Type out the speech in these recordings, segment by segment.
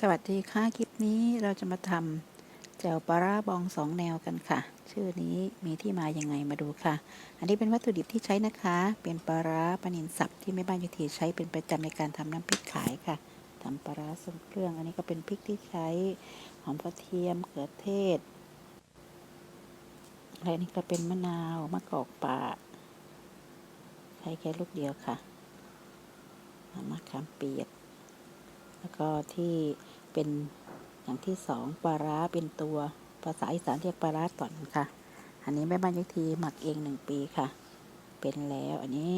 สวัสดีค่ะ คลิปนี้เราจะมาทำแจ่วปลาร้าบองสองแนวกันค่ะ ชื่อนี้มีที่มายังไงมาดูค่ะ อันนี้เป็นวัตถุดิบที่ใช้นะคะ เป็นปลาร้าปลานินสับที่แม่บ้านยุทีใช้เป็นประจำในการทำน้ำพริกขายค่ะทำปลาร้าทรงเครื่อง อันนี้ก็เป็นพริกที่ใช้หอมกระเทียมเขือเทศ และนี่ก็เป็นมะนาวมะกอกป่าใช้แค่ลูกเดียวค่ะมะขามเปียก แล้วก็ที่เป็นอย่างที่สองปลาร้าเป็นตัวภาษาอีสานเรียกปลาร้าต่อนค่ะ อันนี้แม่บ้านยักทีหมักเองหนึ่งปีค่ะ เป็นแล้วอันนี้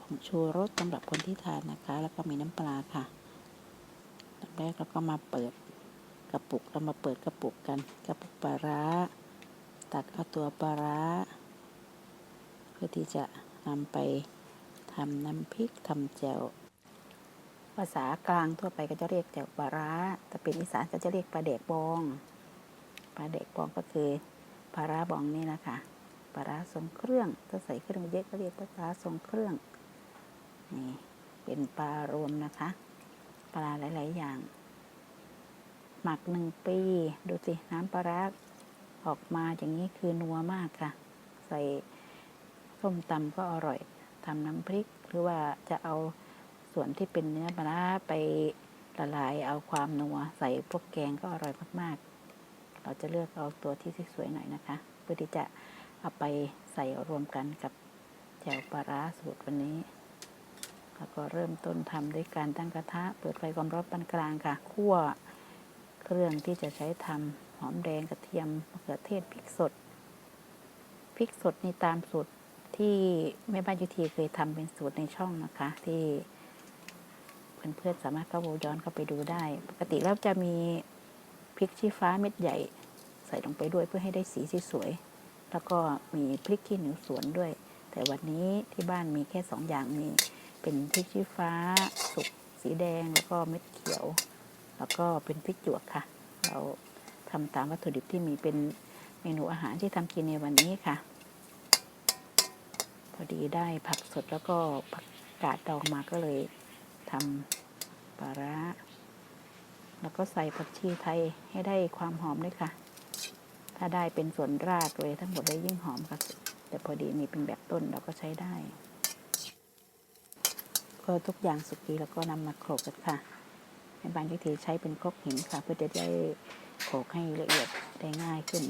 ผงชูรสสำหรับคนที่ทานนะคะ แล้วก็มีน้ำปลาค่ะแรกเราก็มาเปิดกระปุกเรามาเปิดกระปุกกันกระปุกปลาร้า ตักเอาตัวปลาร้า เพื่อที่จะนำไปทำน้ำพริกทำแจ่ว ภาษากลางทั่วไปก็จะเรียกแจ่วปลาร้าแต่เป็นอีสานก็จะเรียกปลาเด็กบองปลาเด็กบองก็คือปลาร้าบองนี่นะคะปลาร้าทรงเครื่องถ้าใส่เครื่องเยอะก็เรียกปลาร้าทรงเครื่องนี่เป็นปลารวมนะคะ ปลาหลาย ๆ อย่าง หมักหนึ่งปี ดูสิน้ำปลาร้าออกมาอย่างนี้คือนัวมากค่ะ ใส่ส้มตำก็อร่อยทำน้ำพริกหรือว่าจะเอา ส่วนที่เป็นเนื้อปลาไปละลายเอาความนัวใส่พวกแกงก็อร่อยมากๆ เราจะเลือกเอาตัวที่สวยๆหน่อยนะคะ เพื่อที่จะเอาไปใส่รวมกันกับแจ่วปลาร้าสูตรวันนี้แล้วก็เริ่มต้นทำด้วยการตั้งกระทะ เปิดไฟความร้อนปานกลางค่ะคั่วเครื่องที่จะใช้ทำหอมแดงกระเทียมมะเขือเทศพริกสดพริกสดนี่ตามสูตรที่แม่บ้านยุทีเคยทำเป็นสูตรในช่องนะคะ ที่ เพื่อนๆสามารถเข้าย้อนเข้าไปดูได้ ปกติแล้วจะมีพริกชี้ฟ้าเม็ดใหญ่ ใส่ลงไปด้วยเพื่อให้ได้สีที่สวย แล้วก็มีพริกขี้หนูสวนด้วย แต่วันนี้ที่บ้านมีแค่สองอย่างมีเป็นพริกชี้ฟ้าสุกสีแดงแล้วก็เม็ดเขียว แล้วก็เป็นพริกหยวกค่ะ เราทำตามวัตถุดิบที่มีเป็นเมนูอาหารที่ทำกินในวันนี้ค่ะ พอดีได้ผักสดแล้วก็ผักกาดดองมาก็เลย ทำปลาร้า แล้วก็ใส่ผักชีไทยให้ได้ความหอมด้วยค่ะ ถ้าได้เป็นส่วนรากเลยทั้งหมดได้ยิ่งหอมค่ะ แต่พอดีมีเป็นแบบต้นเราก็ใช้ได้ ก็ทุกอย่างสุกดีแล้วก็นำมาโขลกกันค่ะในบางทีใช้เป็นครกหินค่ะ เพื่อจะได้โขลกให้ละเอียดได้ง่ายขึ้น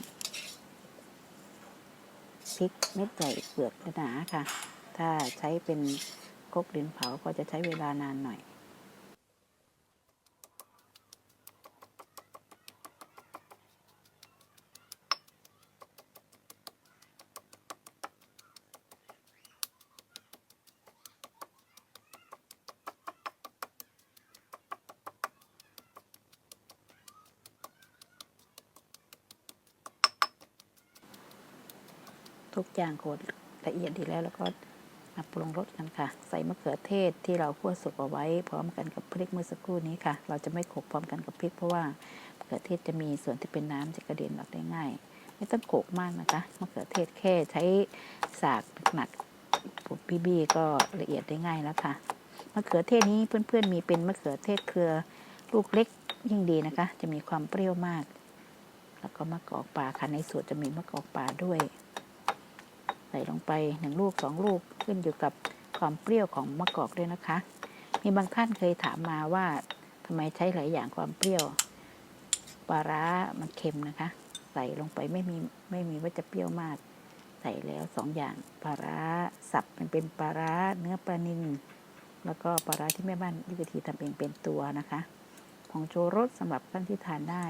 พริกเม็ดใหญ่เปลือกหนาค่ะ ถ้าใช้เป็น ครกดินเผาก็จะใช้เวลานานหน่อย ทุกอย่างโขลกละเอียดดีแล้วแล้วก็ มาปรุงรสกันค่ะ ใส่มะเขือเทศที่เราคั่วสุกเอาไว้ พร้อมกันกับพริกเมื่อสักครู่นี้ค่ะ เราจะไม่โขกพร้อมกันกับพริกเพราะว่ามะเขือเทศจะมีส่วนที่เป็นน้ำจะกระเด็นออกได้ง่าย ไม่ต้องโขกมากนะคะมะเขือเทศแค่ใช้สากหนักปุบบี้บี้ก็ละเอียดได้ง่ายแล้วค่ะมะเขือเทศนี้เพื่อนๆมีเป็นมะเขือเทศเครือลูกเล็กยิ่งดีนะคะ จะมีความเปรี้ยวมาก แล้วก็มะกอกป่าค่ะในสูตรจะมีมะกอกป่าด้วย ใส่ลงไปหนึ่งลูกสองลูกขึ้นอยู่กับความเปรี้ยวของมะกอกด้วยนะคะ มีบางท่านเคยถามมาว่าทำไมใช้หลายอย่างความเปรี้ยวปลาร้ามันเค็มนะคะ ใส่ลงไปไม่มีไม่มีว่าจะเปรี้ยวมาก ใส่แล้วสองอย่างปลาร้าสับมันเป็นปลาร้าเนื้อปลานิลแล้วก็ปลาร้าที่แม่บ้านยุทธีทำเองเป็นตัวนะคะผงชูรสสำหรับท่านที่ทานได้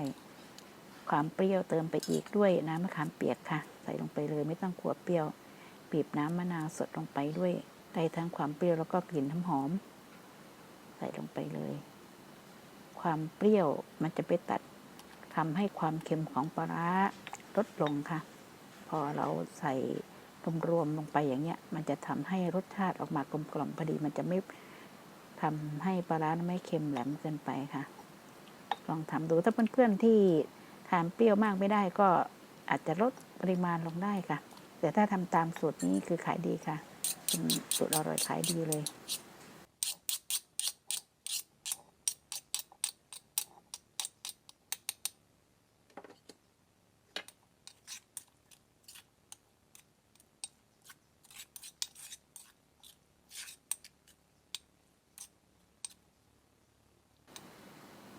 ความเปรี้ยวเติมไปอีกด้วยน้ำมะขามเปียกค่ะ ใส่ลงไปเลยไม่ต้องขวดเปรี้ยว บีบน้ำมะนาวสดลงไปด้วยได้ทั้งความเปรี้ยวแล้วก็กลิ่นน้ำหอม ใส่ลงไปเลย ความเปรี้ยวมันจะไปตัดทำให้ความเค็มของปลาร้าลดลงค่ะ พอเราใส่รวมๆลงไปอย่างเงี้ย มันจะทำให้รสชาติออกมากลมกล่อมพอดี มันจะไม่ทำให้ปลาร้าไม่เค็มแหลมเกินไปค่ะ ลองทำดูถ้าเพื่อนๆที่ทานเปรี้ยวมากไม่ได้ก็อาจจะลดปริมาณลงได้ค่ะ แต่ถ้าทำตามสูตรนี้คือขายดีค่ะสูตรอร่อยขายดีเลย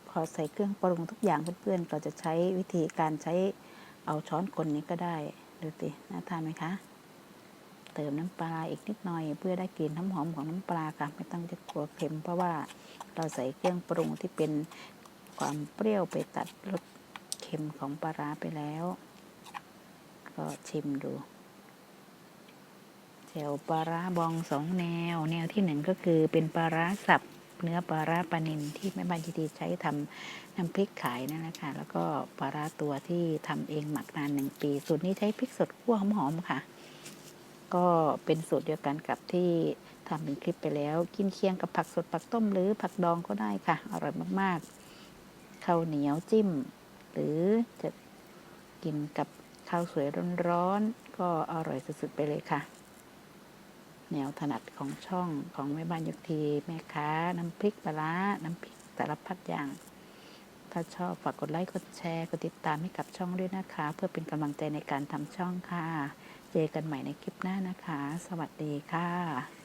พอใส่เครื่องปรุงทุกอย่างเพื่อนๆ เราจะใช้วิธีการใช้เอาช้อนคนนี้ก็ได้ ดูสิน่าทานไหมคะ เติมน้ำปลาอีกนิดหน่อย เพื่อได้กลิ่นน้ำหอมของน้ำปลาค่ะ ไม่ต้องจะกลัวเค็มเพราะว่าเราใส่เครื่องปรุงที่เป็นความเปรี้ยวไปตัดรสเค็มของปลาร้าไปแล้ว ก็ชิมดูแจ่วปลาร้าบองสองแนว แนวที่หนึ่งก็คือเป็นปลาร้าสับ เนื้อปลาร้าปลานิลที่แม่บ้านยินดีใช้ทำน้ำพริกขายนั่นแหละค่ะแล้วก็ปลาร้าตัวที่ทำเองหมักนานหนึ่งปีสูตรนี้ใช้พริกสดคั่วหอมๆค่ะ ก็เป็นสูตรเดียวกันกับที่ทำเป็นคลิปไปแล้ว กินเคียงกับผักสดผักต้มหรือผักดองก็ได้ค่ะอร่อยมากๆข้าวเหนียวจิ้ม หรือจะกินกับข้าวสวยร้อนๆก็อร่อยสุดๆไปเลยค่ะ แนวถนัดของช่องของแม่บ้านยุกที แม่ค้า น้ำพริกปลาร้าน้ำพริกสารพัดอย่าง ถ้าชอบฝากกดไลค์ กดแชร์ กดติดตามให้กับช่องด้วยนะคะ เพื่อเป็นกำลังใจในการทำช่องค่ะ เจอกันใหม่ในคลิปหน้านะคะ สวัสดีค่ะ